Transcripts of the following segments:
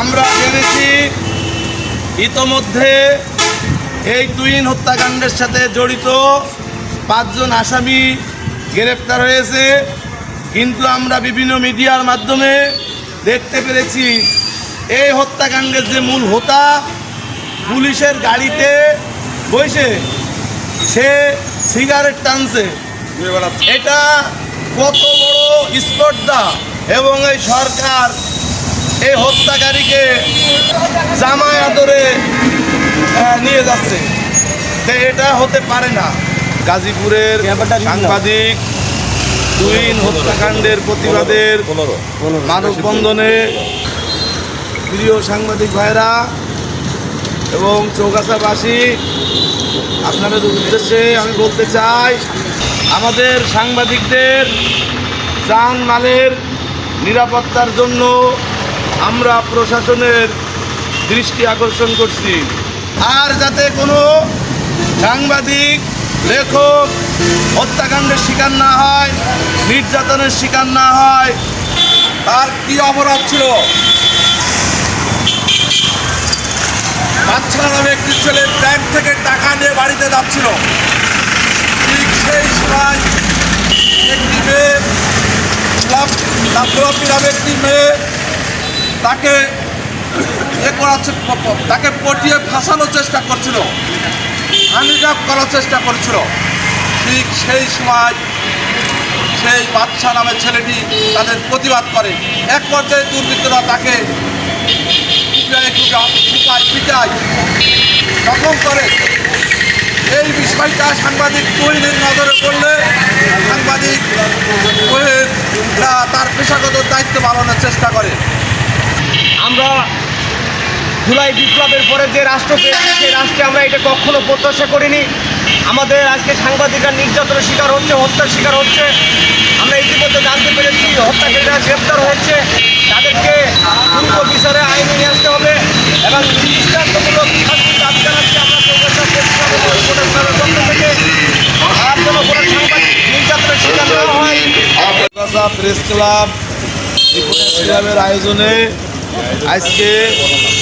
আমরা জেনেছি ইতোমধ্যে এই তুইন হত্যাকাণ্ডের সাথে জড়িত পাঁচজন আসামি গ্রেপ্তার হয়েছে। কিন্তু আমরা বিভিন্ন মিডিয়ার মাধ্যমে দেখতে পেরেছি এই হত্যাকাণ্ডের যে মূল হোতা পুলিশের গাড়িতে বসে সে সিগারেট টানছে। এটা কত বড় স্পর্ধা এবং এই সরকার এই হত্যাকারীকে জামায় আদরে নিয়ে যাচ্ছে। তো এটা হতে পারে না। গাজীপুরের সাংবাদিক তুইন হত্যাকাণ্ডের প্রতিবাদের মানববন্ধনে প্রিয় সাংবাদিক ভাইরা এবং চৌগাছাবাসী আপনাদের উদ্দেশ্যে আমি বলতে চাই আমাদের সাংবাদিকদের যান মালের নিরাপত্তার জন্য আমরা প্রশাসনের দৃষ্টি আকর্ষণ করছি। আর যাতে কোনো সাংবাদিক, লেখক হত্যাকাণ্ডের শিকার না হয়, নির্যাতনের শিকার না হয়, তার কি অপরাধ ছিল? বাচ্চা নামে একটি ছেলে ব্যাংক থেকে টাকা নিয়ে বাড়িতে যাচ্ছিল। ঠিক সেই সময় একটি মেয়ে নামে একটি মেয়ে তাকে এ করার তাকে পটিয়ে ফাঁসানোর চেষ্টা করছিল। হ্যান্ডিক্যাপ করার চেষ্টা করছিল। ঠিক সেই সময় সেই বাচ্চা নামের ছেলেটি তাদের প্রতিবাদ করে। এক পর্যায়ে দুর্বৃত্তরা তাকে করে। এই বিষয়টা সাংবাদিক তৈরির নজরে পড়লে সাংবাদিক তৈরিরা তার পেশাগত দায়িত্ব পালনের চেষ্টা করে আমরা জুলাই বিপ্লবের পরে যে রাষ্ট্র পেয়েছি, সেই রাষ্ট্রে আমরা এটা কখনো প্রত্যাশা করিনি। আমাদের আজকে সাংবাদিকরা নির্যাতনের শিকার হচ্ছে, হত্যার শিকার হচ্ছে। আমরা ইতিমধ্যে জানতে পেরেছি, হত্যাকারীরা গ্রেপ্তার হয়েছে তাদেরকে পূর্ব বিচারে আইনে নিয়ে আসতে হবে এবং দৃষ্টান্তমূলক শাস্তির দাবি জানাচ্ছি আমরা প্রেস ক্লাব প্রেস ক্লাবের আয়োজনে আজকে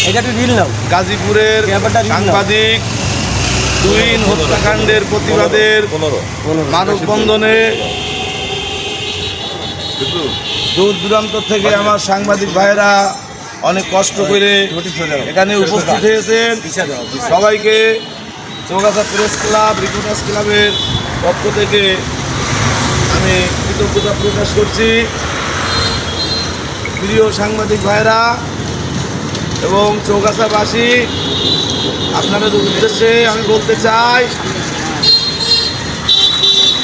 এটা একটু রিল নাও। গাজীপুরের সাংবাদিক তুইন হত্যাকাণ্ডের প্রতিবাদের মানববন্ধনে দূর দূরান্ত থেকে আমার সাংবাদিক ভাইরা অনেক কষ্ট করে এখানে উপস্থিত হয়েছেন। সবাইকে চৌগাছা প্রেস ক্লাব রিপোর্টার্স ক্লাবের পক্ষ থেকে আমি কৃতজ্ঞতা প্রকাশ করছি। প্রিয় সাংবাদিক ভাইরা এবং চৌগাছাবাসী, আপনাদের উদ্দেশ্যে আমি বলতে চাই,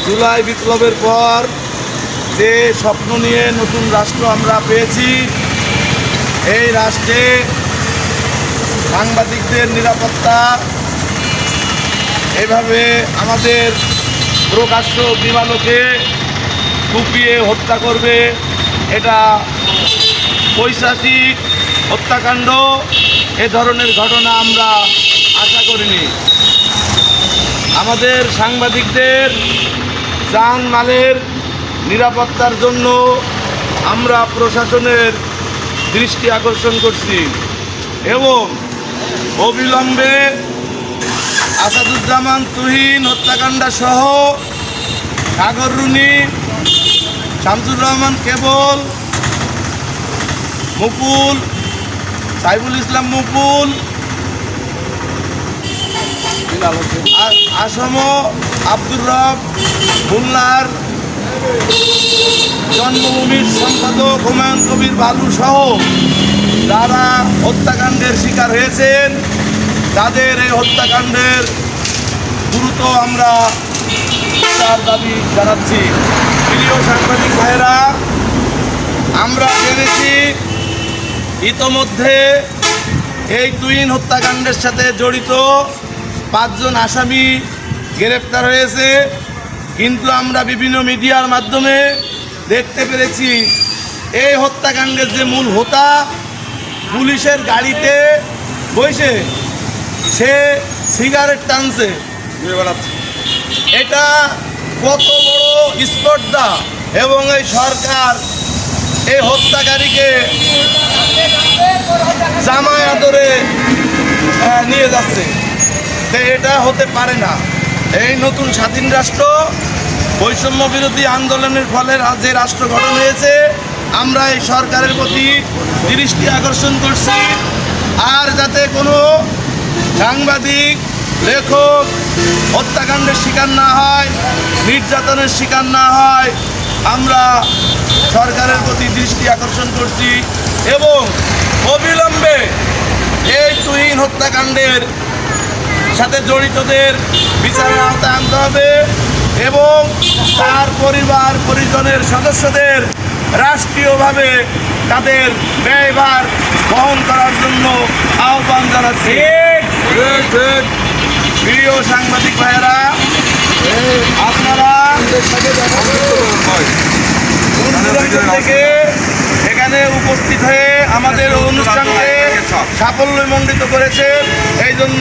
জুলাই বিপ্লবের পর যে স্বপ্ন নিয়ে নতুন রাষ্ট্র আমরা পেয়েছি, এই রাষ্ট্রে সাংবাদিকদের নিরাপত্তা এভাবে আমাদের প্রকাশ্য দিবালোকে কুপিয়ে হত্যা করবে, এটা পৈশাচিক হত্যাকাণ্ড, এ ধরনের ঘটনা আমরা আশা করিনি। আমাদের সাংবাদিকদের যান মালের নিরাপত্তার জন্য আমরা প্রশাসনের দৃষ্টি আকর্ষণ করছি এবং অবিলম্বে আসাদুজ্জামান তুহিন হত্যাকাণ্ড সহ সাগর রুনি, শামসুর রহমান কেবল মুকুল সাইবুল ইসলাম মুকুল। আসম, আব্দুর রব, খুলনার জন্মভূমির সম্পাদক হুমায়ুন কবির বালু সহ যারা হত্যাকাণ্ডের শিকার হয়েছেন, তাদের এই হত্যাকাণ্ডের দ্রুত আমরা বিচার দাবি জানাচ্ছি। প্রিয় সাংবাদিক ভাইরা আমরা জেনেছি ইতোমধ্যে এই তুইন হত্যাকাণ্ডের সাথে জড়িত পাঁচজন আসামি গ্রেপ্তার হয়েছে। কিন্তু আমরা বিভিন্ন মিডিয়ার মাধ্যমে দেখতে পেরেছি, এই হত্যাকাণ্ডের যে মূল হোতা পুলিশের গাড়িতে বসে সে সিগারেট টানছে। এটা কত বড় স্পর্ধা এবং এই সরকার এই হত্যাকারীকে জামায় আদরে নিয়ে যাচ্ছে। তো এটা হতে পারে না। এই নতুন স্বাধীন রাষ্ট্র, বৈষম্য বিরোধী আন্দোলনের ফলে যে রাষ্ট্র গঠন হয়েছে, আমরা এই সরকারের প্রতি দৃষ্টি আকর্ষণ করছি। আর যাতে কোনো সাংবাদিক, লেখক হত্যাকাণ্ডের শিকার না হয়, নির্যাতনের শিকার না হয়, আমরা সরকারের প্রতি দৃষ্টি আকর্ষণ করছি এবং অবিলম্বে এই তুহিন হত্যাকাণ্ডের সাথে জড়িতদের বিচারের আওতায় আনতে হবে এবং তার পরিবার পরিজনের সদস্যদের রাষ্ট্রীয়ভাবে তাদের ব্যয়ভার বহন করার জন্য আহ্বান জানাচ্ছি। প্রিয় সাংবাদিক ভাইয়েরা আপনারা দূরান্ত থেকে এখানে উপস্থিত হয়ে আমাদের অনুষ্ঠানকে সাফল্যমণ্ডিত করেছে এই জন্য